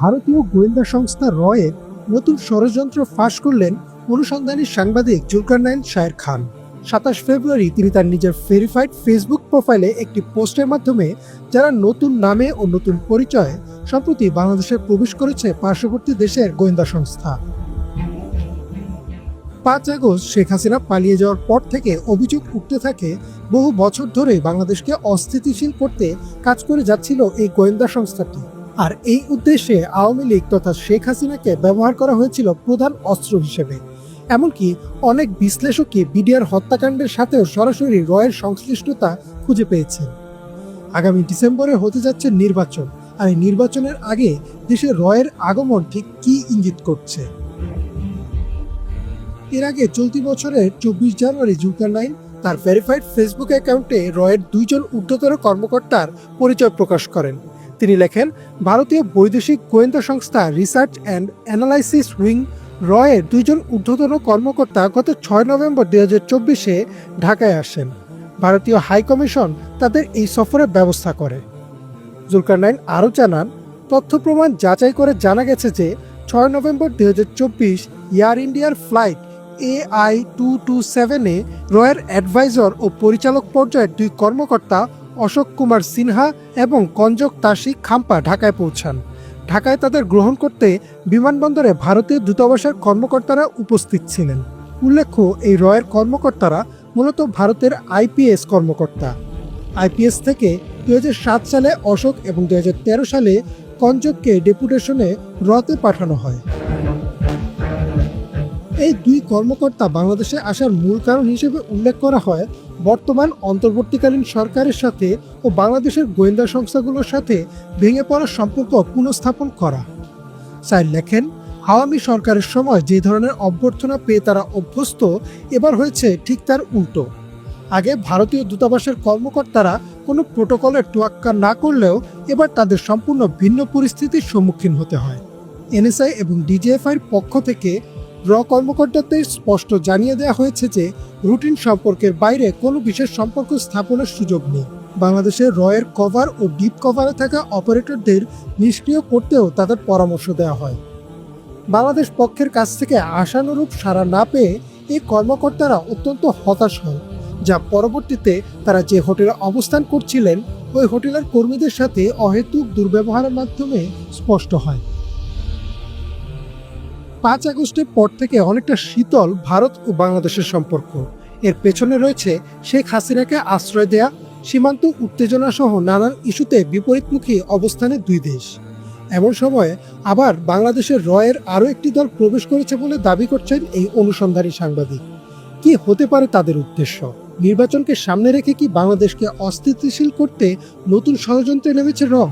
ভারতীয় গোয়েন্দা সংস্থা রয়ের নতুন ষড়যন্ত্র ফাঁস করলেন অনুসন্ধানী সাংবাদিক জুলকারনাইন শায়ের খান। সাতাশ ফেব্রুয়ারি তিনি তার নিজের ভেরিফাইড ফেসবুক প্রোফাইলে একটি পোস্টের মাধ্যমে যারা নতুন নামে ও নতুন পরিচয়ে সম্প্রতি বাংলাদেশে প্রবেশ করেছে পার্শ্ববর্তী দেশের গোয়েন্দা সংস্থা। পাঁচ আগস্ট শেখ হাসিনা পালিয়ে যাওয়ার পর থেকে অভিযোগ উঠতে থাকে, বহু বছর ধরে বাংলাদেশকে অস্থিতিশীল করতে কাজ করে যাচ্ছিল এই গোয়েন্দা সংস্থাটি। আর এই উদ্দেশ্যে আওয়ামী লীগ তথা শেখ হাসিনাকে ব্যবহার করা হয়েছিল প্রধান অস্ত্র হিসেবে। এমনকি অনেক বিশ্লেষকই বিডিআর হত্যাকাণ্ডের সাথেও সরাসরি রয়ের সংশ্লিষ্টতা খুঁজে পেয়েছেন। আগামী ডিসেম্বরে হতে যাচ্ছে নির্বাচন, আর এই নির্বাচনের আগে দেশে রয়ের আগমন ঠিক কি ইঙ্গিত করছে? এর আগে চলতি বছরের চব্বিশ জানুয়ারি জুলকার নাইন তার ভেরিফাইড ফেসবুক অ্যাকাউন্টে রয়ের দুইজন ঊর্ধ্বতর কর্মকর্তার পরিচয় প্রকাশ করেন। তিনি লেখেন, ভারতীয় বৈদেশিক গোয়েন্দা সংস্থা রিসার্চ অ্যান্ড অ্যানালাইসিস উইং রয়ের দুইজন ঊর্ধ্বতন কর্মকর্তা গত ছয় নভেম্বর দুই হাজার চব্বিশে ঢাকায় আসেন। ভারতীয় হাইকমিশন তাদের এই সফরের ব্যবস্থা করে। জুলকারনাইন আরও জানান, তথ্য প্রমাণ যাচাই করে জানা গেছে যে ছয় নভেম্বর দুই হাজার চব্বিশ এয়ার ইন্ডিয়ার flight A I two two সেভেনে রয়ের অ্যাডভাইজর ও পরিচালক পর্যায়ের দুই কর্মকর্তা অশোক কুমার সিনহা এবং কঞ্জক তাসি খাম্পা ঢাকায় পৌঁছান। ঢাকায় তাদের গ্রহণ করতে বিমানবন্দরে ভারতীয় দূতাবাসের কর্মকর্তারা উপস্থিত ছিলেন। উল্লেখ্য, এই রয়ের কর্মকর্তারা মূলত ভারতের আইপিএস কর্মকর্তা। আইপিএস থেকে দু হাজার সাত সালে অশোক এবং দু হাজার তেরো সালে কঞ্জককে ডেপুটেশনে রতে পাঠানো হয়। এই দুই কর্মকর্তা বাংলাদেশে আসার মূল কারণ হিসেবে উল্লেখ করা হয় বর্তমান অন্তর্বর্তীকালীন সরকারের সাথে ও বাংলাদেশের গোয়েন্দা সংস্থাগুলোর সাথে ভেঙে পড়া সম্পর্ক পুনঃস্থাপন করা। স্যার লেখেন, আওয়ামী সরকারের সময় যে ধরনের অভ্যর্থনা পেয়ে তারা অভ্যস্ত, এবার হয়েছে ঠিক তার উল্টো। আগে ভারতীয় দূতাবাসের কর্মকর্তারা কোনো প্রোটোকলের তোয়াক্কা না করলেও এবার তাদের সম্পূর্ণ ভিন্ন পরিস্থিতির সম্মুখীন হতে হয়। এনএসআই এবং ডিজিএফআইয়ের পক্ষ থেকে র কর্মকর্তাদের স্পষ্ট জানিয়ে দেওয়া হয়েছে যে রুটিন সম্পর্কের বাইরে কোনো বিশেষ সম্পর্ক স্থাপনের সুযোগ নেই। বাংলাদেশের রয়ের কভার ও ডিপ কভারে থাকা অপারেটরদের নিষ্ক্রিয় করতেও তাদের পরামর্শ দেওয়া হয়। বাংলাদেশ পক্ষের কাছ থেকে আশানুরূপ সাড়া না পেয়ে এই কর্মকর্তারা অত্যন্ত হতাশ হয় যা পরবর্তীতে তারা যে হোটেলে অবস্থান করছিলেন, ওই হোটেলের কর্মীদের সাথে অহেতুক দুর্ব্যবহারের মাধ্যমে স্পষ্ট হয়। পাঁচ আগস্টের পর থেকে অনেকটা শীতল ভারত ও বাংলাদেশের সম্পর্ক। এর পেছনে রয়েছে শেখ হাসিনাকে আশ্রয় দেয়া, সীমান্ত উত্তেজনা সহ নানান ইস্যুতে বিপরীতমুখী অবস্থানে দুই দেশ। এমন সময়ে আবার বাংলাদেশের রয়ের আরও একটি দল প্রবেশ করেছে বলে দাবি করছেন এই অনুসন্ধানী সাংবাদিক। কি হতে পারে তাদের উদ্দেশ্য? নির্বাচনকে সামনে রেখে কি বাংলাদেশকে অস্থিতিশীল করতে নতুন ষড়যন্ত্রে নেমেছে রং?